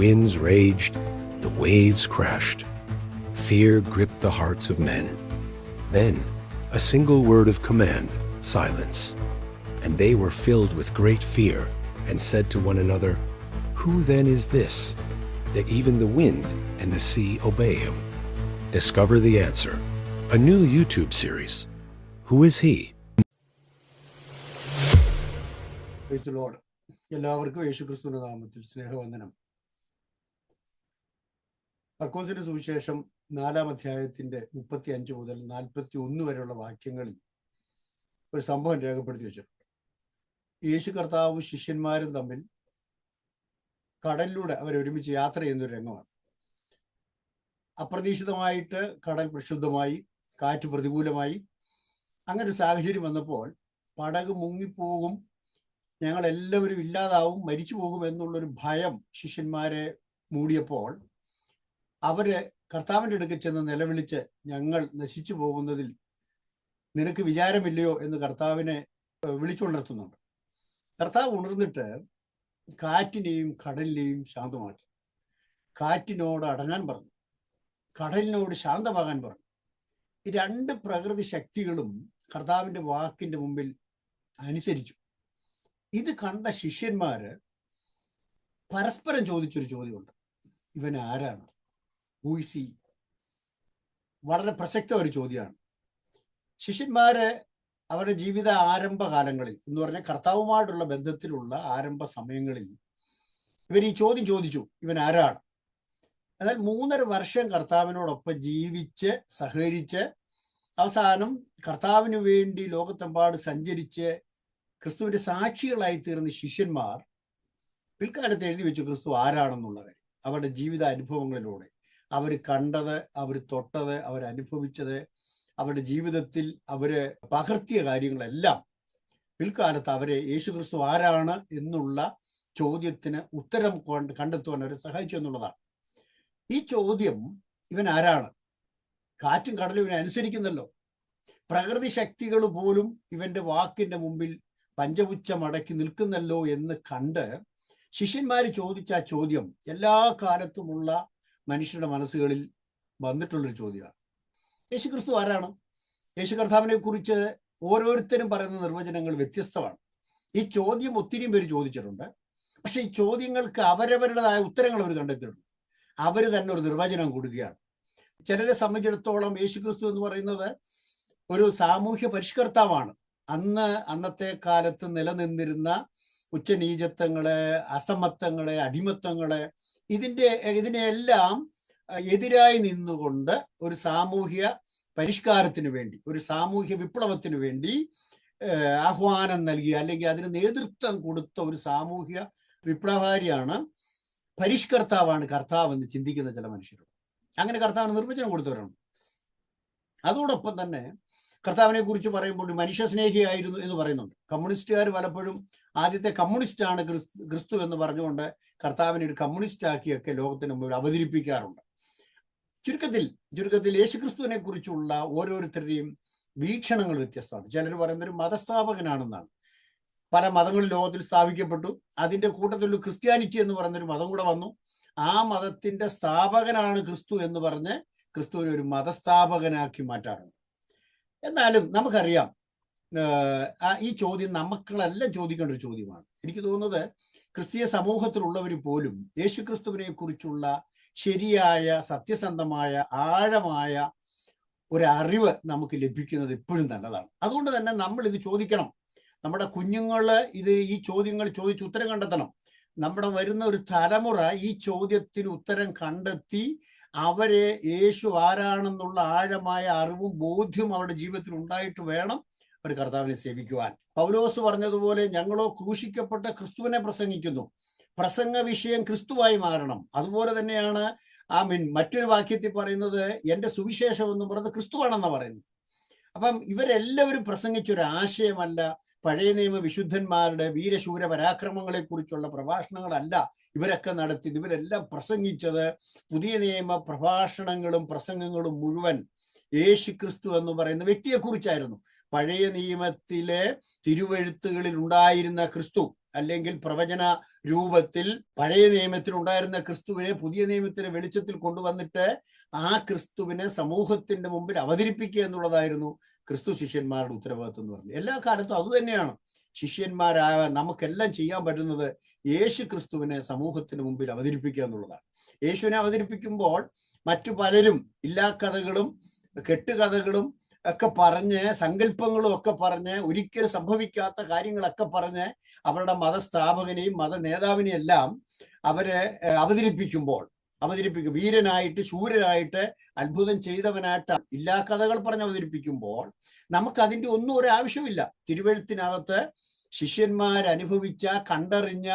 winds raged, the waves crashed. Fear gripped the hearts of men. Then, a single word of command silence. And they were filled with great fear and said to one another, Who then is this, that even the wind and the sea obey him? Discover the answer. A new YouTube series. Who is he? Praise Lord എല്ലാവർക്കും യേശുക്രിസ്തുവിന്റെ നാമത്തിൽ സ്നേഹവന്ദനം മർക്കോസിന്റെ സുവിശേഷം നാലാം അധ്യായത്തിന്റെ മുപ്പത്തി അഞ്ച് മുതൽ നാൽപ്പത്തി ഒന്ന് വരെയുള്ള വാക്യങ്ങളിൽ ഒരു സംഭവം രേഖപ്പെടുത്തി വെച്ചിട്ടുണ്ട്. യേശു കർത്താവ് ശിഷ്യന്മാരും തമ്മിൽ കടലിലൂടെ അവർ ഒരുമിച്ച് യാത്ര ചെയ്യുന്ന ഒരു രംഗമാണ്. അപ്രതീക്ഷിതമായിട്ട് കടൽ പ്രക്ഷുബ്ധമായി കാറ്റ് പ്രതികൂലമായി. അങ്ങനെ ഒരു സാഹചര്യം വന്നപ്പോൾ പടക് മുങ്ങിപ്പോകും ഞങ്ങൾ എല്ലാവരും ഇല്ലാതാവും മരിച്ചു പോകും എന്നുള്ളൊരു ഭയം ശിഷ്യന്മാരെ മൂടിയപ്പോൾ അവർ കർത്താവിന്റെ അടുക്കൽ ചെന്ന് നിലവിളിച്ച് ഞങ്ങൾ നശിച്ചു പോകുന്നതിൽ നിനക്ക് വിചാരമില്ലയോ എന്ന് കർത്താവിനെ വിളിച്ചുണർത്തുന്നുണ്ട്. കർത്താവ് ഉണർന്നിട്ട് കാറ്റിനെയും കടലിനെയും ശാന്തമാക്കി. കാറ്റിനോട് അടങ്ങാൻ പറഞ്ഞു. കടലിനോട് ശാന്തമാകാൻ പറഞ്ഞു. ഈ രണ്ട് പ്രകൃതി ശക്തികളും കർത്താവിന്റെ വാക്കിന്റെ മുമ്പിൽ അനുസരിച്ചു. ഇത് കണ്ട ശിഷ്യന്മാര് പരസ്പരം ചോദിച്ചൊരു ചോദ്യമുണ്ട്. ഇവൻ ആരാണ്? ഊസി വളരെ പ്രസക്ത ഒരു ചോദ്യമാണ്. ശിഷ്യന്മാര് അവരുടെ ജീവിത ആരംഭ കാലങ്ങളിൽ എന്ന് പറഞ്ഞാൽ കർത്താവുമായിട്ടുള്ള ബന്ധത്തിലുള്ള ആരംഭ സമയങ്ങളിൽ ഇവർ ഈ ചോദ്യം ചോദിച്ചു ഇവൻ ആരാണ്? എന്നാൽ മൂന്നര വർഷം കർത്താവിനോടൊപ്പം ജീവിച്ച് സഹകരിച്ച് അവസാനം കർത്താവിന് വേണ്ടി ലോകത്തെമ്പാട് സഞ്ചരിച്ച് ക്രിസ്തുവിന്റെ സാക്ഷികളായി തീർന്ന ശിഷ്യന്മാർ പിൽക്കാലത്ത് എഴുതി വെച്ചു ക്രിസ്തു ആരാണെന്നുള്ള അവരുടെ ജീവിത അനുഭവങ്ങളിലൂടെ. അവർ കണ്ടത് അവർ തൊട്ടത് അവർ അനുഭവിച്ചത് അവരുടെ ജീവിതത്തിൽ അവർ പകർത്തിയ കാര്യങ്ങളെല്ലാം പിൽക്കാലത്ത് അവരെ യേശുക്രിസ്തു ആരാണ് എന്നുള്ള ചോദ്യത്തിന് ഉത്തരം കൊണ്ട് കണ്ടെത്തുവാൻ അവരെ സഹായിച്ചു എന്നുള്ളതാണ്. ഈ ചോദ്യം ഇവൻ ആരാണ്? കാറ്റും കടലും ഇവനെ അനുസരിക്കുന്നല്ലോ. പ്രകൃതി ശക്തികൾ പോലും ഇവന്റെ വാക്കിന്റെ മുമ്പിൽ പഞ്ചപുച്ഛം അടക്കി നിൽക്കുന്നല്ലോ എന്ന് കണ്ട് ശിഷ്യന്മാർ ചോദിച്ച ചോദ്യം എല്ലാ കാലത്തുമുള്ള മനുഷ്യരുടെ മനസ്സുകളിൽ വന്നിട്ടുള്ളൊരു ചോദ്യമാണ്. യേശു ക്രിസ്തു ആരാണ്? യേശു കർത്താവിനെ കുറിച്ച് ഓരോരുത്തരും പറയുന്ന നിർവചനങ്ങൾ വ്യത്യസ്തമാണ്. ഈ ചോദ്യം ഒത്തിരിയും പേര് ചോദിച്ചിട്ടുണ്ട്. പക്ഷെ ഈ ചോദ്യങ്ങൾക്ക് അവരവരുടേതായ ഉത്തരങ്ങൾ അവർ കണ്ടെത്തിയിട്ടുണ്ട്. അവർ തന്നെ ഒരു നിർവചനം കൊടുക്കുകയാണ്. ചിലരെ സംബന്ധിച്ചിടത്തോളം യേശു ക്രിസ്തു എന്ന് പറയുന്നത് ഒരു സാമൂഹ്യ പരിഷ്കർത്താവാണ്. അന്ന് അന്നത്തെ കാലത്ത് നിലനിന്നിരുന്ന ഉച്ചനീചത്വങ്ങളെ അസമത്വങ്ങളെ അടിമത്വങ്ങൾ ഇതിന്റെ ഇതിനെല്ലാം എതിരായി നിന്നുകൊണ്ട് ഒരു സാമൂഹ്യ പരിഷ്കാരത്തിന് വേണ്ടി ഒരു സാമൂഹ്യ വിപ്ലവത്തിന് വേണ്ടി ആഹ്വാനം നൽകിയ അല്ലെങ്കിൽ അതിന് നേതൃത്വം കൊടുത്ത ഒരു സാമൂഹ്യ വിപ്ലവകാരിയാണ് പരിഷ്കർത്താവാണ് കർത്താവ് എന്ന് ചിന്തിക്കുന്ന ചില മനുഷ്യരുണ്ട്. അങ്ങനെ കർത്താവിന് നിർവചനം കൊടുത്തവരുണ്ട്. അതോടൊപ്പം തന്നെ കർത്താവിനെ കുറിച്ച് പറയുമ്പോൾ മനുഷ്യ സ്നേഹിയായിരുന്നു എന്ന് പറയുന്നുണ്ട്. കമ്മ്യൂണിസ്റ്റുകാർ പലപ്പോഴും ആദ്യത്തെ കമ്മ്യൂണിസ്റ്റ് ക്രിസ്തു ക്രിസ്തു എന്ന് പറഞ്ഞുകൊണ്ട് കർത്താവിനെ ഒരു കമ്മ്യൂണിസ്റ്റ് ആക്കിയൊക്കെ ലോകത്തിന് മുമ്പിൽ അവതരിപ്പിക്കാറുണ്ട്. ചുരുക്കത്തിൽ ചുരുക്കത്തിൽ യേശുക്രിസ്തുവിനെ കുറിച്ചുള്ള ഓരോരുത്തരുടെയും വീക്ഷണങ്ങൾ വ്യത്യസ്തമാണ്. ചിലർ പറയുന്നത് ഒരു മതസ്ഥാപകനാണെന്നാണ്. പല മതങ്ങളും ലോകത്തിൽ സ്ഥാപിക്കപ്പെട്ടു. അതിന്റെ കൂട്ടത്തിൽ ക്രിസ്ത്യാനിറ്റി എന്ന് പറയുന്ന ഒരു മതം കൂടെ വന്നു. ആ മതത്തിന്റെ സ്ഥാപകനാണ് ക്രിസ്തു എന്ന് പറഞ്ഞ് ക്രിസ്തുവിനെ ഒരു മതസ്ഥാപകനാക്കി മാറ്റാറുണ്ട്. എന്നാലും നമുക്കറിയാം ഈ ചോദ്യം നമുക്കളെല്ലാം ചോദിക്കേണ്ട ഒരു ചോദ്യമാണ്. എനിക്ക് തോന്നുന്നത് ക്രിസ്തീയ സമൂഹത്തിലുള്ളവർ പോലും യേശു ക്രിസ്തുവിനെ കുറിച്ചുള്ള ശരിയായ സത്യസന്ധമായ ആഴമായ ഒരു അറിവ് നമുക്ക് ലഭിക്കുന്നത് എപ്പോഴും നല്ലതാണ്. അതുകൊണ്ട് തന്നെ നമ്മൾ ഇത് ചോദിക്കണം. നമ്മുടെ കുഞ്ഞുങ്ങൾ ഇത് ഈ ചോദ്യങ്ങൾ ചോദിച്ച് ഉത്തരം കണ്ടെത്തണം. നമ്മുടെ വരുന്ന ഒരു തലമുറ ഈ ചോദ്യത്തിന് ഉത്തരം കണ്ടെത്തി അവരെ യേശു ആരാണെന്നുള്ള ആഴമായ അറിവും ബോധ്യവും അവരുടെ ജീവിതത്തിൽ ഉണ്ടായിട്ട് വേണം അവർ കർത്താവിനെ സേവിക്കുവാൻ. പൗലോസ് പറഞ്ഞതുപോലെ ഞങ്ങളോ ക്രൂശിക്കപ്പെട്ട ക്രിസ്തുവിനെ പ്രസംഗിക്കുന്നു. പ്രസംഗ വിഷയം ക്രിസ്തുവായി മാറണം. അതുപോലെ തന്നെയാണ് ആ മീൻ മറ്റൊരു വാക്യത്തിൽ പറയുന്നത് എന്റെ സുവിശേഷം എന്ന് പറയുന്നത് ക്രിസ്തുവാണെന്നാണ് പറയുന്നത്. അപ്പം ഇവരെല്ലാവരും പ്രസംഗിച്ച ഒരു ആശയമല്ല പഴയ നിയമ വിശുദ്ധന്മാരുടെ വീരശൂര പരാക്രമങ്ങളെ കുറിച്ചുള്ള പ്രഭാഷണങ്ങളല്ല ഇവരൊക്കെ നടത്തിയത്. ഇവരെല്ലാം പ്രസംഗിച്ചത് പുതിയ നിയമ പ്രഭാഷണങ്ങളും പ്രസംഗങ്ങളും മുഴുവൻ യേശു ക്രിസ്തു എന്ന് പറയുന്ന വ്യക്തിയെക്കുറിച്ചായിരുന്നു. പഴയ നിയമത്തിലെ തിരുവഴുത്തുകളിൽ ഉണ്ടായിരുന്ന ക്രിസ്തു. അല്ലെങ്കിൽ പ്രവചന രൂപത്തിൽ പഴയ നിയമത്തിൽ ഉണ്ടായിരുന്ന ക്രിസ്തുവിനെ പുതിയ നിയമത്തിന്റെ വെളിച്ചത്തിൽ കൊണ്ടുവന്നിട്ട് ആ ക്രിസ്തുവിനെ സമൂഹത്തിന്റെ മുമ്പിൽ അവതരിപ്പിക്കുക എന്നുള്ളതായിരുന്നു ക്രിസ്തു ശിഷ്യന്മാരുടെ ഉത്തരവാദിത്വം എന്ന് പറഞ്ഞു എല്ലാ കാലത്തും അതുതന്നെയാണ് ശിഷ്യന്മാരായ നമുക്കെല്ലാം ചെയ്യാൻ പറ്റുന്നത് യേശു ക്രിസ്തുവിനെ സമൂഹത്തിന് മുമ്പിൽ അവതരിപ്പിക്കുക എന്നുള്ളതാണ്. യേശുവിനെ അവതരിപ്പിക്കുമ്പോൾ മറ്റു പലരും ഇല്ലാ കഥകളും കെട്ടുകഥകളും ഒക്കെ പറഞ്ഞ് സങ്കല്പങ്ങളും ഒക്കെ പറഞ്ഞ് ഒരിക്കലും സംഭവിക്കാത്ത കാര്യങ്ങളൊക്കെ പറഞ്ഞ് അവരുടെ മതസ്ഥാപകനെയും മത നേതാവിനെയും എല്ലാം അവർ അവതരിപ്പിക്കുമ്പോൾ അവതരിപ്പിക്കും. വീരനായിട്ട് ശൂരനായിട്ട് അത്ഭുതം ചെയ്തവനായിട്ട് ഇല്ലാ കഥകൾ പറഞ്ഞ് അവതരിപ്പിക്കുമ്പോൾ നമുക്ക് അതിന്റെ ഒന്നും ഒരു ആവശ്യമില്ല തിരുവഴുത്തിനകത്ത് ശിഷ്യന്മാരനുഭവിച്ച കണ്ടറിഞ്ഞ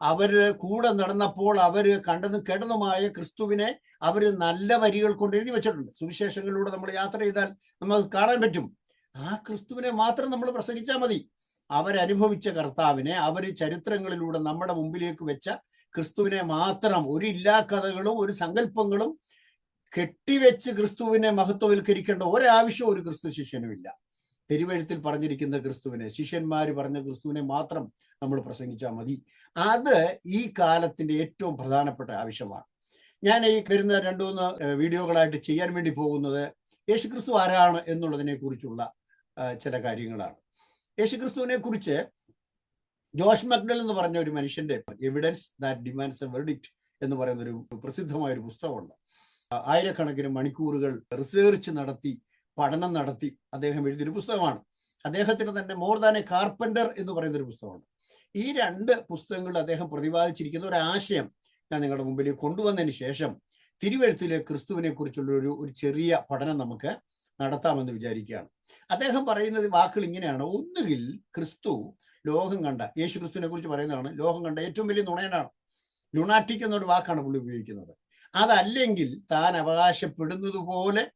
അവർ കൂടെ നടന്നപ്പോൾ അവർ കണ്ടതും കേട്ടതുമായ ക്രിസ്തുവിനെ അവർ നല്ല വരികൾ കൊണ്ട് എഴുതി വെച്ചിട്ടുണ്ട്. സുവിശേഷങ്ങളിലൂടെ നമ്മൾ യാത്ര ചെയ്താൽ നമുക്ക് കാണാൻ പറ്റും. ആ ക്രിസ്തുവിനെ മാത്രം നമ്മൾ പ്രസംഗിച്ചാൽ മതി. അവരനുഭവിച്ച കർത്താവിനെ അവർ ചരിത്രങ്ങളിലൂടെ നമ്മുടെ മുമ്പിലേക്ക് വെച്ച ക്രിസ്തുവിനെ മാത്രം ഒരു ഇല്ലാ കഥകളും ഒരു സങ്കല്പങ്ങളും കെട്ടിവെച്ച് ക്രിസ്തുവിനെ മഹത്വവൽക്കരിക്കേണ്ട ഒരാവശ്യവും ഒരു ക്രിസ്തു ശിഷ്യനുമില്ല. തെരുവഴുത്തിൽ പറഞ്ഞിരിക്കുന്ന ക്രിസ്തുവിനെ ശിഷ്യന്മാർ പറഞ്ഞ ക്രിസ്തുവിനെ മാത്രം നമ്മൾ പ്രസംഗിച്ചാൽ മതി. അത് ഈ കാലത്തിന്റെ ഏറ്റവും പ്രധാനപ്പെട്ട ആവശ്യമാണ്. ഞാൻ ഈ വരുന്ന രണ്ടു മൂന്ന് വീഡിയോകളായിട്ട് ചെയ്യാൻ വേണ്ടി പോകുന്നത് യേശുക്രിസ്തു ആരാണ് എന്നുള്ളതിനെ കുറിച്ചുള്ള ചില കാര്യങ്ങളാണ്. യേശുക്രിസ്തുവിനെ കുറിച്ച് ജോഷ് മക്ഡൽ എന്ന് പറഞ്ഞ ഒരു മനുഷ്യന്റെ evidence that demands a verdict എന്ന് പറയുന്ന ഒരു പ്രസിദ്ധമായ ഒരു പുസ്തകമുണ്ട്. ആയിരക്കണക്കിന് മണിക്കൂറുകൾ റിസേർച്ച് നടത്തി പഠനം നടത്തി. അദ്ദേഹം എഴുതിയൊരു പുസ്തകമാണ്. അദ്ദേഹത്തിന് തന്നെ മോർ ദാൻ എ കാർപ്പൻഡർ എന്ന് പറയുന്ന ഒരു പുസ്തകമുണ്ട്. ഈ രണ്ട് പുസ്തകങ്ങളിൽ അദ്ദേഹം പ്രതിപാദിച്ചിരിക്കുന്ന ഒരു ആശയം ഞാൻ നിങ്ങളുടെ മുമ്പിൽ കൊണ്ടുവന്നതിന് ശേഷം തിരുവഴുത്തിലെ ക്രിസ്തുവിനെ കുറിച്ചുള്ള ഒരു ഒരു ചെറിയ പഠനം നമുക്ക് നടത്താമെന്ന് വിചാരിക്കുകയാണ്. അദ്ദേഹം പറയുന്നത് വാക്കുകൾ ഇങ്ങനെയാണ്. ഒന്നുകിൽ ക്രിസ്തു ലോകം കണ്ട യേശു ക്രിസ്തുവിനെ കുറിച്ച് പറയുന്നതാണ് ലോകം കണ്ട ഏറ്റവും വലിയ നുണയനാണ്. ലുണാറ്റിക് എന്നൊരു വാക്കാണ് പുള്ളി ഉപയോഗിക്കുന്നത്. അതല്ലെങ്കിൽ താൻ അവകാശപ്പെടുന്നത് പോലെ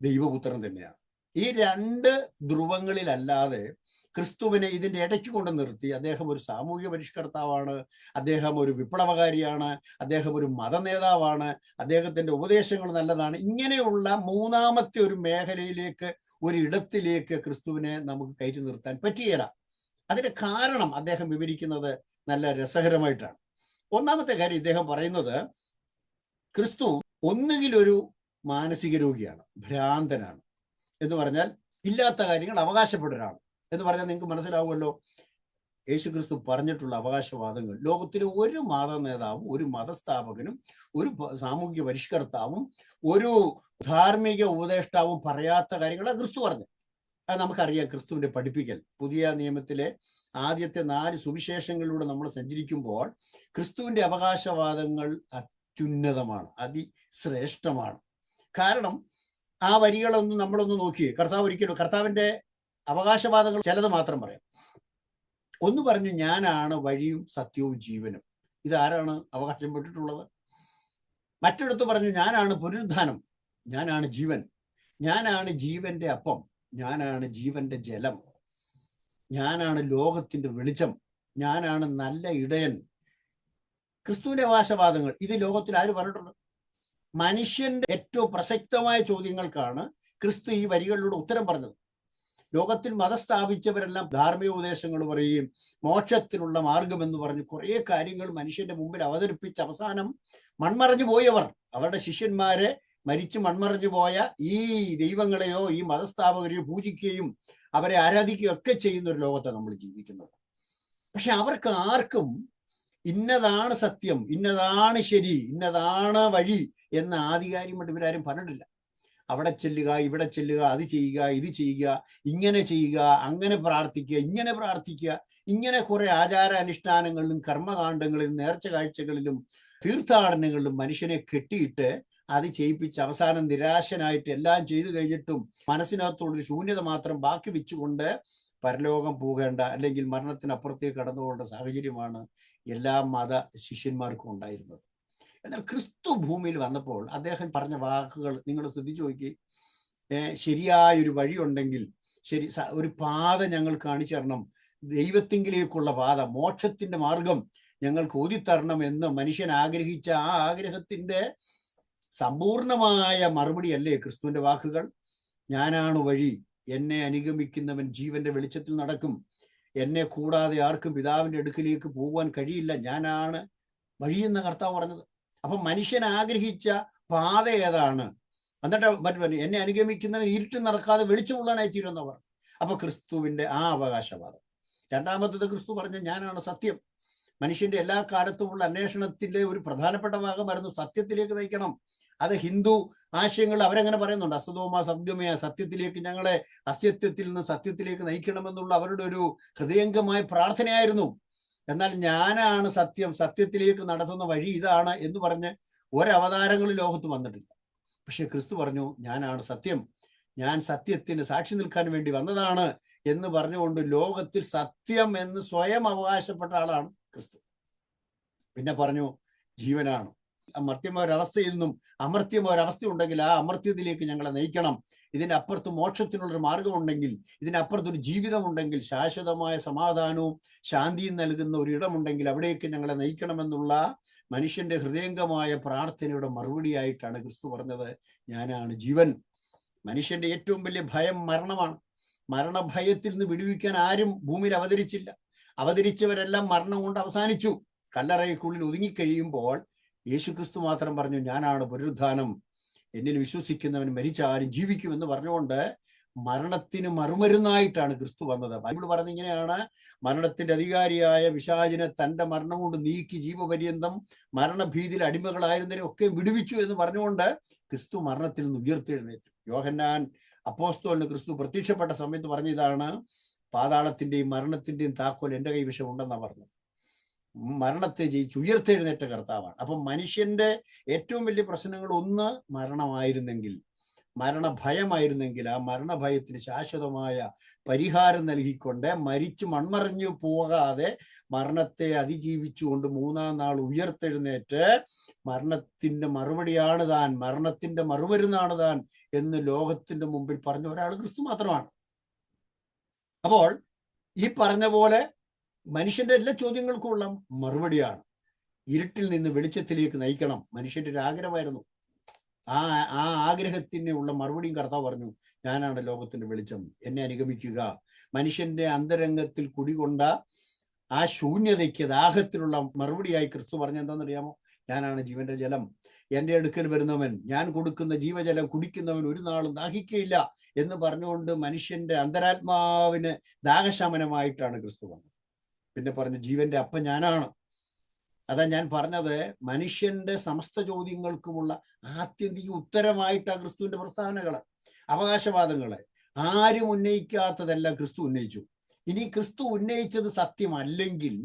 ദൈവപുത്രൻ തന്നെയാണ്. ഈ രണ്ട് ധ്രുവങ്ങളിലല്ലാതെ ക്രിസ്തുവിനെ ഇതിന്റെ ഇടയ്ക്ക് കൊണ്ട് നിർത്തി. അദ്ദേഹം ഒരു സാമൂഹിക പരിഷ്കർത്താവാണ് അദ്ദേഹം ഒരു വിപ്ലവകാരിയാണ് അദ്ദേഹം ഒരു മതനേതാവാണ് അദ്ദേഹത്തിന്റെ ഉപദേശങ്ങൾ നല്ലതാണ്. ഇങ്ങനെയുള്ള മൂന്നാമത്തെ ഒരു മേഖലയിലേക്ക് ഒരു ഇടത്തിലേക്ക് ക്രിസ്തുവിനെ നമുക്ക് കയറ്റി നിർത്താൻ പറ്റിയല്ല അതിന് കാരണം അദ്ദേഹം വിവരിക്കുന്നത് നല്ല രസകരമായിട്ടാണ്. ഒന്നാമത്തെ കാര്യം ഇദ്ദേഹം പറയുന്നത് ക്രിസ്തു ഒന്നുകിൽ ഒരു മാനസിക രോഗിയാണ് ഭ്രാന്തനാണ്. എന്ന് പറഞ്ഞാൽ ഇല്ലാത്ത കാര്യങ്ങൾ അവകാശപ്പെടുകയാണ് എന്ന് പറഞ്ഞാൽ നിങ്ങൾക്ക് മനസ്സിലാവുമല്ലോ യേശു ക്രിസ്തു പറഞ്ഞിട്ടുള്ള അവകാശവാദങ്ങൾ. ലോകത്തിലെ ഒരു മത നേതാവും ഒരു മതസ്ഥാപകനും ഒരു സാമൂഹിക പരിഷ്കർത്താവും ഒരു ധാർമ്മിക ഉപദേഷ്ടാവും പറയാത്ത കാര്യങ്ങളാണ് ക്രിസ്തു പറഞ്ഞത്. അത് നമുക്കറിയാം ക്രിസ്തുവിന്റെ പഠിപ്പിക്കൽ. പുതിയ നിയമത്തിലെ ആദ്യത്തെ നാല് സുവിശേഷങ്ങളിലൂടെ നമ്മൾ സഞ്ചരിക്കുമ്പോൾ ക്രിസ്തുവിന്റെ അവകാശവാദങ്ങൾ അത്യുന്നതമാണ് അതിശ്രേഷ്ഠമാണ്. കാരണം ആ വരികളൊന്നും നമ്മളൊന്ന് നോക്കി കർത്താവ് ഒരിക്കലും കർത്താവിന്റെ അവകാശവാദങ്ങൾ ചിലത് മാത്രം പറയാം. ഒന്ന് പറഞ്ഞു ഞാനാണ് വഴിയും സത്യവും ജീവനും. ഇതാരാണ് അവകാശപ്പെട്ടിട്ടുള്ളത് മറ്റെടുത്ത് പറഞ്ഞു ഞാനാണ് പുനരുദ്ധാനം. ഞാനാണ് ജീവൻ. ഞാനാണ് ജീവന്റെ അപ്പം. ഞാനാണ് ജീവന്റെ ജലം. ഞാനാണ് ലോകത്തിന്റെ വെളിച്ചം. ഞാനാണ് നല്ല ഇടയൻ. ക്രിസ്തുവിന്റെ അവകാശവാദങ്ങൾ. ഇത് ലോകത്തിൽ ആര് പറഞ്ഞിട്ടുണ്ട്? മനുഷ്യന്റെ ഏറ്റവും പ്രസക്തമായ ചോദ്യങ്ങൾക്കാണ് ക്രിസ്തു ഈ വരികളിലൂടെ ഉത്തരം പറഞ്ഞത്. ലോകത്തിൽ മതം സ്ഥാപിച്ചവരെല്ലാം ധാർമ്മിക ഉപദേശങ്ങൾ പറയുകയും മോക്ഷത്തിനുള്ള മാർഗം എന്ന് പറഞ്ഞ് കുറെ കാര്യങ്ങൾ മനുഷ്യന്റെ മുമ്പിൽ അവതരിപ്പിച്ച് അവസാനം മൺമറഞ്ഞു പോയവർ അവരുടെ ശിഷ്യന്മാരെ മരിച്ച് മൺമറഞ്ഞു പോയ ഈ ദൈവങ്ങളെയോ ഈ മതസ്ഥാപകരെയോ പൂജിക്കുകയും അവരെ ആരാധിക്കുകയും ഒക്കെ ചെയ്യുന്ന ഒരു ലോകത്താണ് നമ്മൾ ജീവിക്കുന്നത്. പക്ഷെ അവർക്ക് ആർക്കും ഇന്നതാണ് സത്യം ഇന്നതാണ് ശരി ഇന്നതാണ് വഴി എന്ന് ആധികാരികമായിട്ട് ഇവരാരും പറഞ്ഞിട്ടില്ല. അവിടെ ചെല്ലുക ഇവിടെ ചെല്ലുക അത് ചെയ്യുക ഇത് ചെയ്യുക ഇങ്ങനെ ചെയ്യുക അങ്ങനെ പ്രാർത്ഥിക്കുക ഇങ്ങനെ പ്രാർത്ഥിക്കുക ഇങ്ങനെ കുറെ ആചാരാനുഷ്ഠാനങ്ങളിലും കർമ്മകാണ്ഡങ്ങളിലും നേർച്ച കാഴ്ചകളിലും തീർത്ഥാടനങ്ങളിലും മനുഷ്യനെ കെട്ടിയിട്ട് അത് ചെയ്യിപ്പിച്ച് അവസാനം നിരാശനായിട്ട് എല്ലാം ചെയ്തു കഴിഞ്ഞിട്ടും മനസ്സിനകത്തുള്ളൊരു ശൂന്യത മാത്രം ബാക്കി വെച്ചുകൊണ്ട് പരലോകം പോകേണ്ട അല്ലെങ്കിൽ മരണത്തിനപ്പുറത്തേക്ക് കടന്നുപോകേണ്ട സാഹചര്യമാണ് എല്ലാ മത ശിഷ്യന്മാർക്കും ഉണ്ടായിരുന്നത്. എന്നാൽ ക്രിസ്തു ഭൂമിയിൽ വന്നപ്പോൾ അദ്ദേഹം പറഞ്ഞ വാക്കുകൾ നിങ്ങൾ ശ്രദ്ധിച്ചു നോക്കി. ശരിയായൊരു വഴിയുണ്ടെങ്കിൽ ശരി ഒരു പാത ഞങ്ങൾ കാണിച്ചു തരണം ദൈവത്തിങ്കിലേക്കുള്ള പാത മോക്ഷത്തിന്റെ മാർഗം ഞങ്ങൾക്ക് ഓതിത്തരണം എന്ന് മനുഷ്യൻ ആഗ്രഹിച്ച ആ ആഗ്രഹത്തിന്റെ സമ്പൂർണമായ മറുപടിയല്ലേ ക്രിസ്തുവിന്റെ വാക്കുകൾ? ഞാനാണ് വഴി എന്നെ അനുഗമിക്കുന്നവൻ ജീവന്റെ വെളിച്ചത്തിൽ നടക്കും. എന്നെ കൂടാതെ ആർക്കും പിതാവിന്റെ അടുക്കിലേക്ക് പോകുവാൻ കഴിയില്ല. ഞാനാണ് വഴിയെന്ന് കർത്താവ് പറഞ്ഞത്. അപ്പൊ മനുഷ്യൻ ആഗ്രഹിച്ച പാത ഏതാണ്? എന്നിട്ട് മറ്റു എന്നെ അനുഗമിക്കുന്നവൻ ഇരുട്ട് നടക്കാതെ വെളിച്ചമുള്ളവനായി തീരുമെന്ന് പറഞ്ഞു അപ്പൊ ക്രിസ്തുവിന്റെ ആ അവകാശവാദം. രണ്ടാമത്തത് ക്രിസ്തു പറഞ്ഞ ഞാനാണ് സത്യം. മനുഷ്യന്റെ എല്ലാ കാലത്തുമുള്ള അന്വേഷണത്തിന്റെ ഒരു പ്രധാനപ്പെട്ട ഭാഗമായിരുന്നു സത്യത്തിലേക്ക് നയിക്കണം. അത് ഹിന്ദു ആശയങ്ങൾ അവരങ്ങനെ പറയുന്നുണ്ട്. അസതോമ സദ്ഗമയ സത്യത്തിലേക്ക് ഞങ്ങളെ അസത്യത്തിൽ നിന്ന് സത്യത്തിലേക്ക് നയിക്കണമെന്നുള്ള അവരുടെ ഒരു ഹൃദയംഗമായ പ്രാർത്ഥനയായിരുന്നു. എന്നാൽ ഞാനാണ് സത്യം സത്യത്തിലേക്ക് നടത്തുന്ന വഴി ഇതാണ് എന്ന് പറഞ്ഞ് ഒരവതാരങ്ങൾ ലോകത്ത് വന്നിട്ടില്ല. പക്ഷെ ക്രിസ്തു പറഞ്ഞു ഞാനാണ് സത്യം. ഞാൻ സത്യത്തിന് സാക്ഷി നിൽക്കാൻ വേണ്ടി വന്നതാണ് എന്ന് പറഞ്ഞുകൊണ്ട് ലോകത്തിൽ സത്യം എന്ന് സ്വയം അവകാശപ്പെട്ട ആളാണ് ക്രിസ്തു. പിന്നെ പറഞ്ഞു ജീവനാണ്. അമർത്യമായ ഒരവസ്ഥയിൽ നിന്നും അമർത്യമായ ഒരവസ്ഥ ഉണ്ടെങ്കിൽ ആ അമർത്യത്തിലേക്ക് ഞങ്ങളെ നയിക്കണം. ഇതിനപ്പുറത്ത് മോക്ഷത്തിനുള്ളൊരു മാർഗമുണ്ടെങ്കിൽ ഇതിനപ്പുറത്തൊരു ജീവിതമുണ്ടെങ്കിൽ ശാശ്വതമായ സമാധാനവും ശാന്തിയും നൽകുന്ന ഒരു ഇടമുണ്ടെങ്കിൽ അവിടേക്ക് ഞങ്ങളെ നയിക്കണമെന്നുള്ള മനുഷ്യന്റെ ഹൃദയംഗമായ പ്രാർത്ഥനയുടെ മറുപടിയായിട്ടാണ് ക്രിസ്തു പറഞ്ഞത്. ഞാനാണ് ജീവൻ. മനുഷ്യന്റെ ഏറ്റവും വലിയ ഭയം മരണമാണ്. മരണഭയത്തിൽ നിന്ന് വിടുവിക്കാൻ ആരും ഭൂമിയിൽ അവതരിച്ചില്ല. അവതരിച്ചവരെല്ലാം മരണം കൊണ്ട് അവസാനിച്ചു. കല്ലറയ്ക്കുള്ളിൽ ഒതുങ്ങിക്കഴിയുമ്പോൾ യേശുക്രിസ്തു മാത്രം പറഞ്ഞു ഞാനാണ് പുനരുദ്ധാനം എന്നിൽ വിശ്വസിക്കുന്നവൻ മരിച്ചാലും ജീവിക്കുമെന്ന് പറഞ്ഞുകൊണ്ട് മരണത്തിന് മറുമരുന്നായിട്ടാണ് ക്രിസ്തു വന്നത്. ബൈബിൾ പറഞ്ഞ ഇങ്ങനെയാണ്. മരണത്തിന്റെ അധികാരിയായ വിശാചിനെ തന്റെ മരണം കൊണ്ട് നീക്കി ജീവപര്യന്തം മരണഭീതിയിൽ അടിമകളായിരുന്നതിനെ ഒക്കെ വിടുവിച്ചു എന്ന് പറഞ്ഞുകൊണ്ട് ക്രിസ്തു മരണത്തിൽ നിന്ന് ഉയർത്തെഴുന്നേറ്റു. യോഹന്നാൻ അപ്പോസ്തോലിന് ക്രിസ്തു പ്രത്യക്ഷപ്പെട്ട സമയത്ത് പറഞ്ഞ ഇതാണ് പാതാളത്തിന്റെയും മരണത്തിന്റെയും താക്കോൽ എന്റെ കൈവശം ഉണ്ടെന്നാണ് പറഞ്ഞത്. മരണത്തെ ജയിച്ച് ഉയർത്തെഴുന്നേറ്റ കർത്താവാണ്. അപ്പം മനുഷ്യന്റെ ഏറ്റവും വലിയ പ്രശ്നങ്ങൾ ഒന്ന് മരണമായിരുന്നെങ്കിൽ മരണഭയമായിരുന്നെങ്കിൽ ആ മരണഭയത്തിന് ശാശ്വതമായ പരിഹാരം നൽകിക്കൊണ്ട് മരിച്ചു മൺമറിഞ്ഞു പോകാതെ മരണത്തെ അതിജീവിച്ചുകൊണ്ട് മൂന്നാം നാൾ ഉയർത്തെഴുന്നേറ്റ് മരണത്തിന്റെ മറുപടിയാണ് താൻ മരണത്തിന്റെ മറുമരുന്നാണ് താൻ എന്ന് ലോകത്തിന്റെ മുമ്പിൽ പറഞ്ഞ ഒരാൾ ക്രിസ്തു മാത്രമാണ്. അപ്പോൾ ഈ പറഞ്ഞ പോലെ മനുഷ്യന്റെ എല്ലാ ചോദ്യങ്ങൾക്കുമുള്ള മറുപടിയാണ്. ഇരുട്ടിൽ നിന്ന് വെളിച്ചത്തിലേക്ക് നയിക്കണം. മനുഷ്യന്റെ ഒരു ആഗ്രഹമായിരുന്നു. ആ ആ ആഗ്രഹത്തിന് ഉള്ള മറുപടിയും കർത്താവ് പറഞ്ഞു ഞാനാണ് ലോകത്തിന്റെ വെളിച്ചം. എന്നെ അനുഗമിക്കുക. മനുഷ്യന്റെ അന്തരംഗത്തിൽ കുടികൊണ്ട ആ ശൂന്യതയ്ക്ക് ദാഹത്തിലുള്ള മറുപടിയായി ക്രിസ്തു പറഞ്ഞ എന്താണെന്നറിയാമോ? ഞാനാണ് ജീവന്റെ ജലം. എന്റെ അടുക്കൽ വരുന്നവൻ ഞാൻ കൊടുക്കുന്ന ജീവജലം കുടിക്കുന്നവൻ ഒരു നാളും ദാഹിക്കയില്ല എന്ന് പറഞ്ഞുകൊണ്ട് മനുഷ്യന്റെ അന്തരാത്മാവിന് ദാഹശമനമായിട്ടാണ് ക്രിസ്തു വന്നത്. പിന്നെ പറഞ്ഞു ജീവന്റെ അപ്പ ഞാനാണ്. അതാ ഞാൻ പറഞ്ഞത് മനുഷ്യന്റെ സമസ്ത ചോദ്യങ്ങൾക്കുമുള്ള ആത്യന്തിക ഉത്തരമായിട്ടാണ് ക്രിസ്തുവിന്റെ പ്രസ്താവനകൾ അവകാശവാദങ്ങൾ ആരും ഉന്നയിക്കാത്തതെല്ലാം ക്രിസ്തു ഉന്നയിച്ചു. ഇനി ക്രിസ്തു ഉന്നയിച്ചത് സത്യമല്ലെങ്കിൽ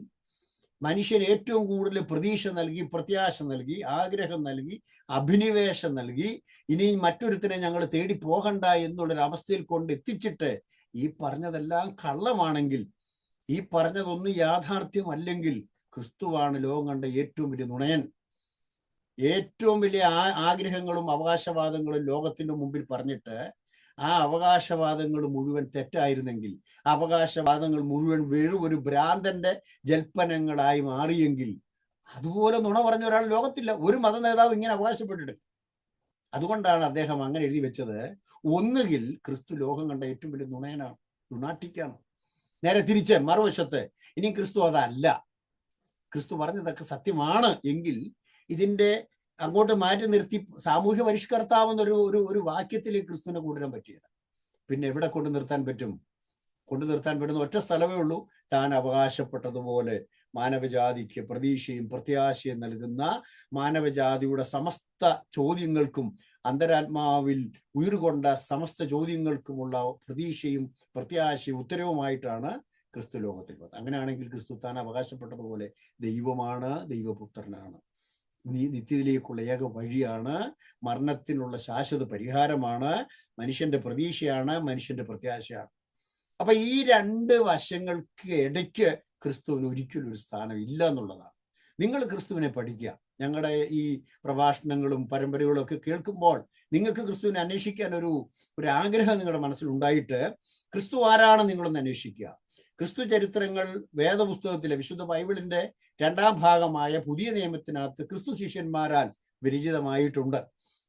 മനുഷ്യൻ ഏറ്റവും കൂടുതൽ പ്രതീക്ഷ നൽകി പ്രത്യാശ നൽകി ആഗ്രഹം നൽകി അഭിനിവേശം നൽകി ഇനി മറ്റൊരുത്തിനെ ഞങ്ങൾ തേടി പോകണ്ട എന്നുള്ളൊരു അവസ്ഥയിൽ കൊണ്ട് എത്തിച്ചിട്ട് ഈ പറഞ്ഞതെല്ലാം കള്ളമാണെങ്കിൽ ഈ പറഞ്ഞതൊന്നും യാഥാർത്ഥ്യമല്ലെങ്കിൽ ക്രിസ്തുവാണ് ലോകം കണ്ട ഏറ്റവും വലിയ നുണയൻ. ഏറ്റവും വലിയ ആ ആഗ്രഹങ്ങളും അവകാശവാദങ്ങളും ലോകത്തിന്റെ മുമ്പിൽ പറഞ്ഞിട്ട് ആ അവകാശവാദങ്ങൾ മുഴുവൻ തെറ്റായിരുന്നെങ്കിൽ അവകാശവാദങ്ങൾ മുഴുവൻ വെറും ഒരു ഭ്രാന്തന്റെ ജൽപ്പനങ്ങളായി മാറിയെങ്കിൽ അതുപോലെ നുണ പറഞ്ഞ ഒരാൾ ലോകത്തില്ല. ഒരു മത നേതാവ് ഇങ്ങനെ അവകാശപ്പെട്ടിട്ട്. അതുകൊണ്ടാണ് അദ്ദേഹം അങ്ങനെ എഴുതി വെച്ചത്. ഒന്നുകിൽ ക്രിസ്തു ലോകം കണ്ട ഏറ്റവും വലിയ നുണയനാണ് ലുണാറ്റിക്കാണ് നേരെ തിരിച്ച് മറുവശത്ത് ഇനി ക്രിസ്തു അതല്ല. ക്രിസ്തു പറഞ്ഞതൊക്കെ സത്യമാണ് എങ്കിൽ ഇതിന്റെ അങ്ങോട്ട് മാറ്റി നിർത്തി സാമൂഹ്യ പരിഷ്കർത്താവെന്നൊരു ഒരു ഒരു വാക്യത്തിൽ ക്രിസ്തുവിനെ കൊണ്ടുവരാൻ പറ്റിയത്. പിന്നെ എവിടെ കൊണ്ടു നിർത്താൻ പറ്റും? കൊണ്ടു നിർത്താൻ പറ്റുന്ന ഒറ്റ സ്ഥലമേ ഉള്ളൂ. താൻ അവകാശപ്പെട്ടതുപോലെ മാനവജാതിക്ക് പ്രതീക്ഷയും പ്രത്യാശയും നൽകുന്ന മാനവജാതിയുടെ സമസ്ത ചോദ്യങ്ങൾക്കും അന്തരാത്മാവിൽ ഉയർകൊണ്ട സമസ്ത ചോദ്യങ്ങൾക്കുമുള്ള പ്രതീക്ഷയും പ്രത്യാശയും ഉത്തരവുമായിട്ടാണ് ക്രിസ്തു ലോകത്തിൽ വന്നത്. അങ്ങനെയാണെങ്കിൽ ക്രിസ്തു താൻ അവകാശപ്പെട്ടതുപോലെ ദൈവമാണ് ദൈവപുത്രനാണ്. നിത്യത്തിലേക്കുള്ള ഏക വഴിയാണ് മരണത്തിനുള്ള ശാശ്വത പരിഹാരമാണ് മനുഷ്യന്റെ പ്രതീക്ഷയാണ് മനുഷ്യന്റെ പ്രത്യാശയാണ്. അപ്പൊ ഈ രണ്ട് വശങ്ങൾക്ക് ഇടയ്ക്ക് ക്രിസ്തുവിന് ഒരിക്കലും ഒരു സ്ഥാനം ഇല്ല എന്നുള്ളതാണ്. നിങ്ങൾ ക്രിസ്തുവിനെ പഠിക്കുക. ഞങ്ങളുടെ ഈ പ്രഭാഷണങ്ങളും പരമ്പരകളും ഒക്കെ കേൾക്കുമ്പോൾ നിങ്ങൾക്ക് ക്രിസ്തുവിനെ അന്വേഷിക്കാൻ ഒരു ഒരു ആഗ്രഹം നിങ്ങളുടെ മനസ്സിൽ ഉണ്ടായിട്ട് ക്രിസ്തു ആരാണ് നിങ്ങളൊന്ന് അന്വേഷിക്കുക. ക്രിസ്തു ചരിത്രങ്ങൾ വേദപുസ്തകത്തിലെ വിശുദ്ധ ബൈബിളിന്റെ രണ്ടാം ഭാഗമായ പുതിയ നിയമത്തിനകത്ത് ക്രിസ്തു ശിഷ്യന്മാരാൽ വിരചിതമായിട്ടുണ്ട്.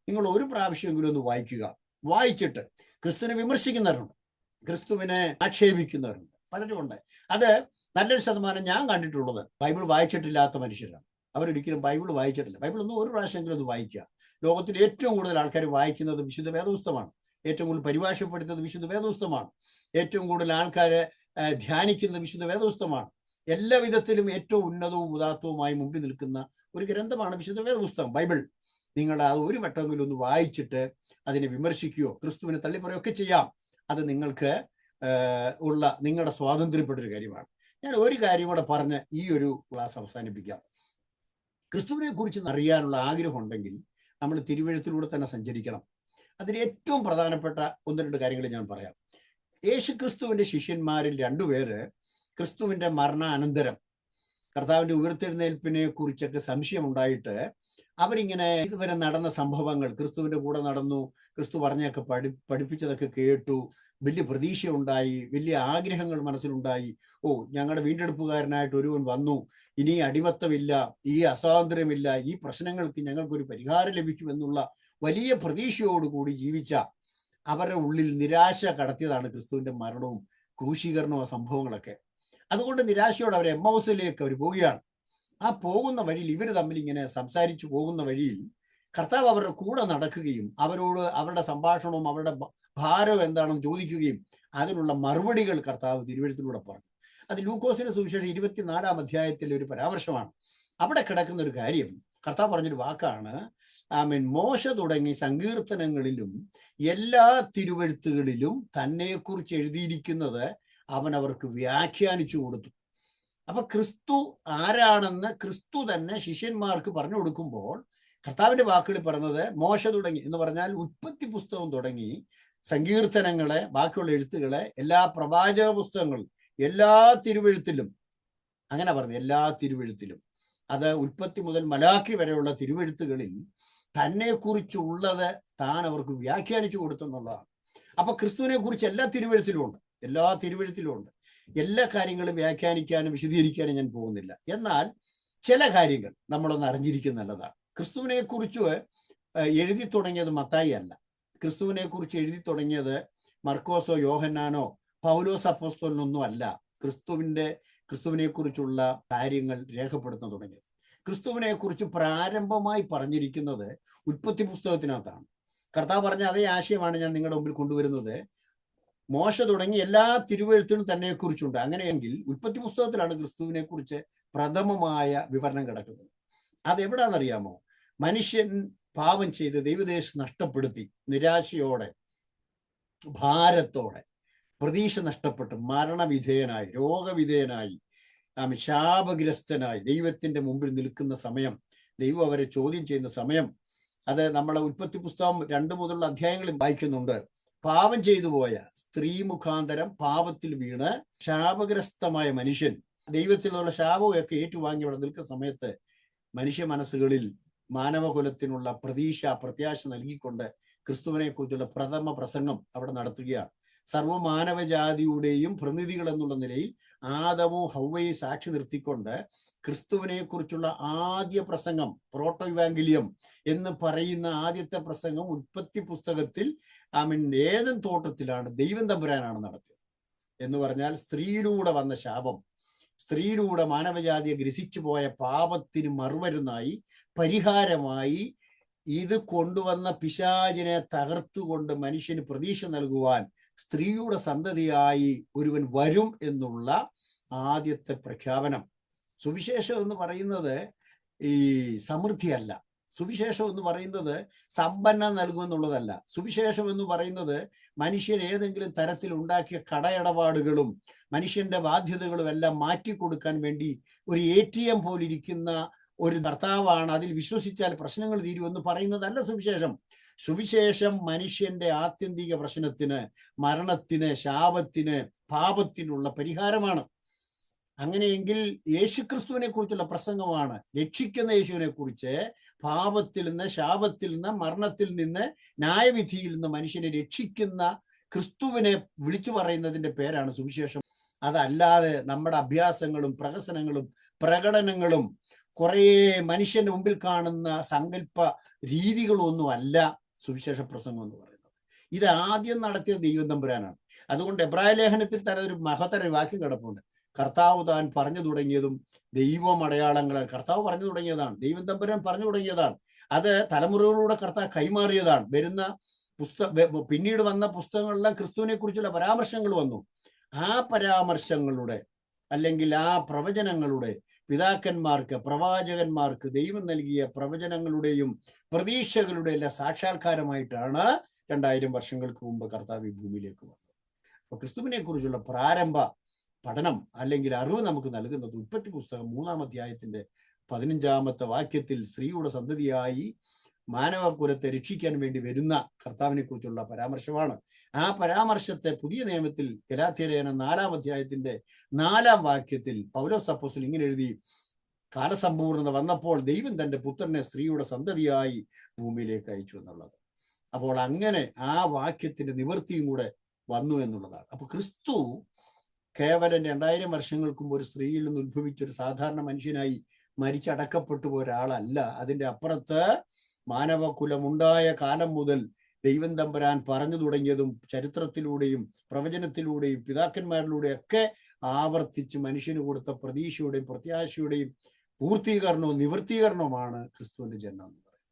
നിങ്ങൾ ഒരു പ്രാവശ്യമെങ്കിലും ഒന്ന് വായിക്കുക. വായിച്ചിട്ട് ക്രിസ്തുവിനെ വിമർശിക്കുന്നവരുണ്ട്. ക്രിസ്തുവിനെ ആക്ഷേപിക്കുന്നവരുണ്ട്. പലരുമുണ്ട് അത് നല്ലൊരു ശതമാനം ഞാൻ കണ്ടിട്ടുള്ളത്. ബൈബിൾ വായിച്ചിട്ടില്ലാത്ത മനുഷ്യരാണ്. അവരൊരിക്കലും ബൈബിൾ വായിച്ചിട്ടില്ല. ബൈബിൾ ഒന്നും ഒരു പ്രാവശ്യമെങ്കിലും ഒന്ന് വായിക്കുക. ലോകത്തിൽ ഏറ്റവും കൂടുതൽ ആൾക്കാർ വായിക്കുന്നത് വിശുദ്ധ വേദപുസ്തകമാണ്. ഏറ്റവും കൂടുതൽ പരിഭാഷപ്പെടുത്തുന്നത് വിശുദ്ധ വേദപുസ്തകമാണ്. ഏറ്റവും കൂടുതൽ ആൾക്കാർ ധ്യാനിക്കുന്നത് വിശുദ്ധ വേദപുസ്തകമാണ്. എല്ലാ വിധത്തിലും ഏറ്റവും ഉന്നതവും ഉദാത്തവുമായി മുമ്പിൽ നിൽക്കുന്ന ഒരു ഗ്രന്ഥമാണ് വിശുദ്ധ വേദപുസ്തകം ബൈബിൾ. നിങ്ങൾ അത് ഒരു വട്ടമെങ്കിലും ഒന്ന് വായിച്ചിട്ട് അതിനെ വിമർശിക്കുകയോ ക്രിസ്തുവിനെ തള്ളിപ്പറയോ ഒക്കെ ചെയ്യാം. അത് നിങ്ങൾക്ക് ഉള്ള നിങ്ങളുടെ സ്വാതന്ത്ര്യപ്പെട്ട ഒരു കാര്യമാണ്. ഞാൻ ഒരു കാര്യം കൂടെ പറഞ്ഞ് ഈ ഒരു ക്ലാസ് അവസാനിപ്പിക്കാം. ക്രിസ്തുവിനെ കുറിച്ച് അറിയാനുള്ള ആഗ്രഹം ഉണ്ടെങ്കിൽ നമ്മൾ തിരുവഴുത്തിലൂടെ തന്നെ സഞ്ചരിക്കണം. അതിൽ ഏറ്റവും പ്രധാനപ്പെട്ട ഒന്ന് രണ്ട് കാര്യങ്ങൾ ഞാൻ പറയാം. യേശു ക്രിസ്തുവിന്റെ ശിഷ്യന്മാരിൽ രണ്ടുപേര് ക്രിസ്തുവിന്റെ മരണാനന്തരം കർത്താവിന്റെ ഉയർത്തെഴുന്നേൽപ്പിനെ കുറിച്ചൊക്കെ സംശയമുണ്ടായിട്ട് അവരിങ്ങനെ ഇതുവരെ നടന്ന സംഭവങ്ങൾ ക്രിസ്തുവിന്റെ കൂടെ നടന്നു ക്രിസ്തു പറഞ്ഞൊക്കെ പഠി പഠിപ്പിച്ചതൊക്കെ കേട്ടു വലിയ പ്രതീക്ഷയുണ്ടായി വലിയ ആഗ്രഹങ്ങൾ മനസ്സിലുണ്ടായി. ഓ ഞങ്ങളുടെ വീണ്ടെടുപ്പുകാരനായിട്ട് ഒരുവൻ വന്നു. ഇനി അടിമത്തമില്ല ഈ അസ്വാതന്ത്ര്യമില്ല ഈ പ്രശ്നങ്ങൾക്ക് ഞങ്ങൾക്കൊരു പരിഹാരം ലഭിക്കുമെന്നുള്ള വലിയ പ്രതീക്ഷയോടുകൂടി ജീവിച്ച അവരുടെ ഉള്ളിൽ നിരാശ കടത്തിയതാണ് ക്രിസ്തുവിന്റെ മരണവും ക്രൂശീകരണവും സംഭവങ്ങളൊക്കെ. അതുകൊണ്ട് നിരാശയോടെ അവർ എം ഹൗസിലേക്ക് അവർ പോവുകയാണ്. ആ പോകുന്ന വഴിയിൽ ഇവർ തമ്മിൽ ഇങ്ങനെ സംസാരിച്ചു പോകുന്ന വഴിയിൽ കർത്താവ് അവരുടെ കൂടെ നടക്കുകയും അവരോട് അവരുടെ സംഭാഷണവും അവരുടെ ഭ- ഭാരവും എന്താണെന്ന് ചോദിക്കുകയും അതിനുള്ള മറുപടികൾ കർത്താവ് തിരുവഴുത്തിലൂടെ പറഞ്ഞു. അത് ലൂക്കോസിന്റെ സുവിശേഷം ഇരുപത്തിനാലാം അധ്യായത്തിലെ ഒരു പരാമർശമാണ്. അവിടെ കിടക്കുന്ന ഒരു കാര്യം കർത്താവ് പറഞ്ഞൊരു വാക്കാണ്. ഐ മീൻ മോശ തുടങ്ങി സങ്കീർത്തനങ്ങളിലും എല്ലാ തിരുവഴുത്തുകളിലും തന്നെക്കുറിച്ച് എഴുതിയിരിക്കുന്നത് അവൻ അവർക്ക് വ്യാഖ്യാനിച്ചു കൊടുത്തു. അപ്പൊ ക്രിസ്തു ആരാണെന്ന് ക്രിസ്തു തന്നെ ശിഷ്യന്മാർക്ക് പറഞ്ഞു കൊടുക്കുമ്പോൾ കർത്താവിന്റെ വാക്കുകളിൽ പറഞ്ഞത് മോശ തുടങ്ങി എന്ന് പറഞ്ഞാൽ ഉത്പത്തി പുസ്തകം തുടങ്ങി സങ്കീർത്തനങ്ങളെ ബാക്കിയുള്ള എഴുത്തുകളെ എല്ലാ പ്രവാചക പുസ്തകങ്ങളും എല്ലാ തിരുവെഴുത്തിലും അങ്ങനെ പറഞ്ഞു എല്ലാ തിരുവെഴുത്തിലും. അത് ഉൽപ്പത്തി മുതൽ മലാക്കി വരെയുള്ള തിരുവെഴുത്തുകളിൽ തന്നെ കുറിച്ചുള്ളത് താൻ അവർക്ക് വ്യാഖ്യാനിച്ചു കൊടുത്തെന്നുള്ളതാണ്. അപ്പൊ ക്രിസ്തുവിനെ കുറിച്ച് എല്ലാ തിരുവെഴുത്തിലും ഉണ്ട് എല്ലാ തിരുവെഴുത്തിലും ഉണ്ട്. എല്ലാ കാര്യങ്ങളും വ്യാഖ്യാനിക്കാനും വിശദീകരിക്കാനും ഞാൻ പോകുന്നില്ല. എന്നാൽ ചില കാര്യങ്ങൾ നമ്മളൊന്ന് അറിഞ്ഞിരിക്കുന്നതാണ് ക്രിസ്തുവിനെ കുറിച്ച് എഴുതി തുടങ്ങിയത് മത്തായി അല്ല. ക്രിസ്തുവിനെ കുറിച്ച് എഴുതി തുടങ്ങിയത് മർക്കോസോ യോഹന്നാനോ പൗലോസ് അപ്പോസ്തോലിനൊന്നും അല്ല ക്രിസ്തുവിന്റെ ക്രിസ്തുവിനെ കുറിച്ചുള്ള കാര്യങ്ങൾ രേഖപ്പെടുത്താൻ തുടങ്ങിയത്. ക്രിസ്തുവിനെ കുറിച്ച് പ്രാരംഭമായി പറഞ്ഞിരിക്കുന്നത് ഉൽപ്പത്തി പുസ്തകത്തിനകത്താണ്. കർത്താവ് പറഞ്ഞ അതേ ആശയമാണ് ഞാൻ നിങ്ങളുടെ മുമ്പിൽ കൊണ്ടുവരുന്നത്. മോശ തുടങ്ങി എല്ലാ തിരുവഴുത്തിനും തന്നെ കുറിച്ചുണ്ട് അങ്ങനെയെങ്കിൽ ഉൽപ്പത്തി പുസ്തകത്തിലാണ് ക്രിസ്തുവിനെ കുറിച്ച് പ്രഥമമായ വിവരണം കിടക്കുന്നത്. അതെവിടാന്നറിയാമോ മനുഷ്യൻ പാപം ചെയ്ത് ദൈവദേശം നഷ്ടപ്പെടുത്തി നിരാശയോടെ ഭാരത്തോടെ പ്രതീക്ഷ നഷ്ടപ്പെട്ട് മരണവിധേയനായി രോഗവിധേയനായി ശാപഗ്രസ്തനായി ദൈവത്തിന്റെ മുമ്പിൽ നിൽക്കുന്ന സമയം ദൈവം അവരെ ചോദ്യം ചെയ്യുന്ന സമയം അത് നമ്മളെ ഉൽപ്പത്തി പുസ്തകം രണ്ടു മുതലുള്ള അധ്യായങ്ങളിൽ വായിക്കുന്നുണ്ട്. പാപം ചെയ്തു പോയ സ്ത്രീ മുഖാന്തരം പാപത്തിൽ വീണ് ശാപഗ്രസ്തമായ മനുഷ്യൻ ദൈവത്തിൽ നിന്നുള്ള ശാപമൊക്കെ ഏറ്റുവാങ്ങി അവിടെ നിൽക്കുന്ന സമയത്ത് മനുഷ്യ മനസ്സുകളിൽ മാനവകുലത്തിനുള്ള പ്രതീക്ഷ പ്രത്യാശ നൽകിക്കൊണ്ട് ക്രിസ്തുവിനെ കുറിച്ചുള്ള പ്രഥമ പ്രസംഗം അവിടെ നടത്തുകയാണ്. സർവമാനവജാതിയുടെയും പ്രതിനിധികൾ എന്നുള്ള നിലയിൽ ആദമോ ഹൗവയെ സാക്ഷി നിർത്തിക്കൊണ്ട് ക്രിസ്തുവിനെ കുറിച്ചുള്ള ആദ്യ പ്രസംഗം പ്രോട്ടോ എന്ന് പറയുന്ന ആദ്യത്തെ പ്രസംഗം ഉൽപ്പത്തി പുസ്തകത്തിൽ ഐ മീൻ ഏതൻ തോട്ടത്തിലാണ് ദൈവം തമ്പുരാനാണ് നടത്തിയത്. എന്ന് പറഞ്ഞാൽ സ്ത്രീയിലൂടെ വന്ന ശാപം സ്ത്രീയിലൂടെ മാനവജാതിയെ ഗ്രസിച്ചു പോയ പാപത്തിന് മറുമരുന്നായി പരിഹാരമായി ഇത് കൊണ്ടുവന്ന പിശാചിനെ തകർത്തുകൊണ്ട് മനുഷ്യന് പ്രതീക്ഷ നൽകുവാൻ സ്ത്രീയുടെ സന്തതിയായി ഒരുവൻ വരും എന്നുള്ള ആദ്യത്തെ പ്രഖ്യാപനം. സുവിശേഷം എന്ന് പറയുന്നത് ഈ സമൃദ്ധിയല്ല. സുവിശേഷം എന്ന് പറയുന്നത് സമ്പന്നം നൽകുമെന്നുള്ളതല്ല. സുവിശേഷം എന്ന് പറയുന്നത് മനുഷ്യൻ ഏതെങ്കിലും തരത്തിൽ ഉണ്ടാക്കിയ കടയിടപാടുകളും മനുഷ്യന്റെ ബാധ്യതകളും എല്ലാം മാറ്റിക്കൊടുക്കാൻ വേണ്ടി ഒരു എ ടി എം പോലിരിക്കുന്ന ഒരു ഭർത്താവാണ്. അതിൽ വിശ്വസിച്ചാൽ പ്രശ്നങ്ങൾ തീരുമെന്ന് പറയുന്നതല്ല സുവിശേഷം. സുവിശേഷം മനുഷ്യന്റെ ആത്യന്തിക പ്രശ്നത്തിന് മരണത്തിന് ശാപത്തിന് പാപത്തിനുള്ള പരിഹാരമാണ്. അങ്ങനെയെങ്കിൽ യേശുക്രിസ്തുവിനെ കുറിച്ചുള്ള പ്രസംഗമാണ്. രക്ഷിക്കുന്ന യേശുവിനെ കുറിച്ച് പാപത്തിൽ നിന്ന് ശാപത്തിൽ നിന്ന് മരണത്തിൽ നിന്ന് ന്യായവിധിയിൽ നിന്ന് മനുഷ്യനെ രക്ഷിക്കുന്ന ക്രിസ്തുവിനെ വിളിച്ചു പറയുന്നതിന്റെ പേരാണ് സുവിശേഷം. അതല്ലാതെ നമ്മുടെ അഭ്യാസങ്ങളും പ്രഹസനങ്ങളും പ്രകടനങ്ങളും കുറേ മനുഷ്യന്റെ മുമ്പിൽ കാണുന്ന സങ്കല്പ രീതികളൊന്നും അല്ല സുവിശേഷ പ്രസംഗം എന്ന് പറയുന്നത്. ഇത് ആദ്യം നടത്തിയ ദൈവം തമ്പുരാനാണ്. അതുകൊണ്ട് എബ്രാഹിം ലേഖനത്തിൽ തന്നെ ഒരു മഹത്തര വാക്യം കിടപ്പുണ്ട്. കർത്താവ് താൻ പറഞ്ഞു തുടങ്ങിയതും ദൈവം അടയാളങ്ങളാൽ കർത്താവ് പറഞ്ഞു തുടങ്ങിയതാണ്. ദൈവം തമ്പുരാൻ പറഞ്ഞു തുടങ്ങിയതാണ്. അത് തലമുറകളിലൂടെ കർത്താവ് കൈമാറിയതാണ്. വരുന്ന പുസ്തക പിന്നീട് വന്ന പുസ്തകങ്ങളെല്ലാം ക്രിസ്തുവിനെ കുറിച്ചുള്ള പരാമർശങ്ങൾ വന്നു. ആ പരാമർശങ്ങളുടെ അല്ലെങ്കിൽ ആ പ്രവചനങ്ങളുടെ പിതാക്കന്മാർക്ക് പ്രവാചകന്മാർക്ക് ദൈവം നൽകിയ പ്രവചനങ്ങളുടെയും പ്രതീക്ഷകളുടെ എല്ലാം സാക്ഷാത്കാരമായിട്ടാണ് രണ്ടായിരം വർഷങ്ങൾക്ക് മുമ്പ് കർത്താവ് ഈ ഭൂമിയിലേക്ക് വന്നത്. അപ്പൊ ക്രിസ്തുവിനെ കുറിച്ചുള്ള പ്രാരംഭ പഠനം അല്ലെങ്കിൽ അറിവ് നമുക്ക് നൽകുന്നത് ഉൽപ്പത്തി പുസ്തകം മൂന്നാം അധ്യായത്തിന്റെ പതിനഞ്ചാമത്തെ വാക്യത്തിൽ സ്ത്രീയുടെ സന്തതിയായി മാനവകുലത്തെ രക്ഷിക്കാൻ വേണ്ടി വരുന്ന കർത്താവിനെ കുറിച്ചുള്ള പരാമർശമാണ്. ആ പരാമർശത്തെ പുതിയ നിയമത്തിൽ ഗലാത്യലേന നാലാം അധ്യായത്തിന്റെ നാലാം വാക്യത്തിൽ പൗലോസ് അപ്പോസ്തലൻ ഇങ്ങനെ എഴുതി കാലസമ്പൂർണത വന്നപ്പോൾ ദൈവം തന്റെ പുത്രനെ സ്ത്രീയുടെ സന്തതിയായി ഭൂമിയിലേക്ക് അയച്ചു എന്നുള്ളത്. അപ്പോൾ അങ്ങനെ ആ വാക്യത്തിന്റെ നിവൃത്തിയും കൂടെ വന്നു എന്നുള്ളതാണ്. അപ്പൊ ക്രിസ്തു കേവലം രണ്ടായിരം വർഷങ്ങൾക്കും ഒരു സ്ത്രീയിൽ നിന്ന് ഉത്ഭവിച്ച ഒരു സാധാരണ മനുഷ്യനായി മരിച്ചടക്കപ്പെട്ടു പോയ ഒരാളല്ല. അതിന്റെ അപ്പുറത്ത് മാനവകുലമുണ്ടായ കാലം മുതൽ ദൈവം തമ്പുരാൻ പറഞ്ഞു തുടങ്ങിയതും ചരിത്രത്തിലൂടെയും പ്രവചനത്തിലൂടെയും പിതാക്കന്മാരിലൂടെയും ഒക്കെ ആവർത്തിച്ച് മനുഷ്യന് കൊടുത്ത പ്രതീക്ഷയുടെയും പ്രത്യാശയുടെയും പൂർത്തീകരണവും നിവൃത്തീകരണവുമാണ് ക്രിസ്തുവിന്റെ ജന്മം എന്ന് പറയുന്നത്.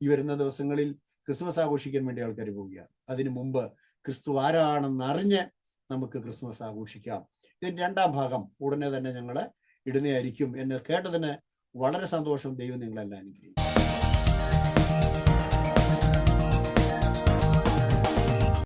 ഈ വരുന്ന ദിവസങ്ങളിൽ ക്രിസ്മസ് ആഘോഷിക്കാൻ വേണ്ടി ആൾക്കാർ പോവുകയാണ്. അതിനു മുമ്പ് ക്രിസ്തു ആരാണെന്ന് അറിഞ്ഞ് നമുക്ക് ക്രിസ്മസ് ആഘോഷിക്കാം. ഇതിന് രണ്ടാം ഭാഗം ഉടനെ തന്നെ ഞങ്ങൾ ഇടുന്നതായിരിക്കും എന്നെ കേട്ടതിന് വളരെ സന്തോഷം ദൈവം നിങ്ങളെല്ലാം അനുഗ്രഹിക്കും.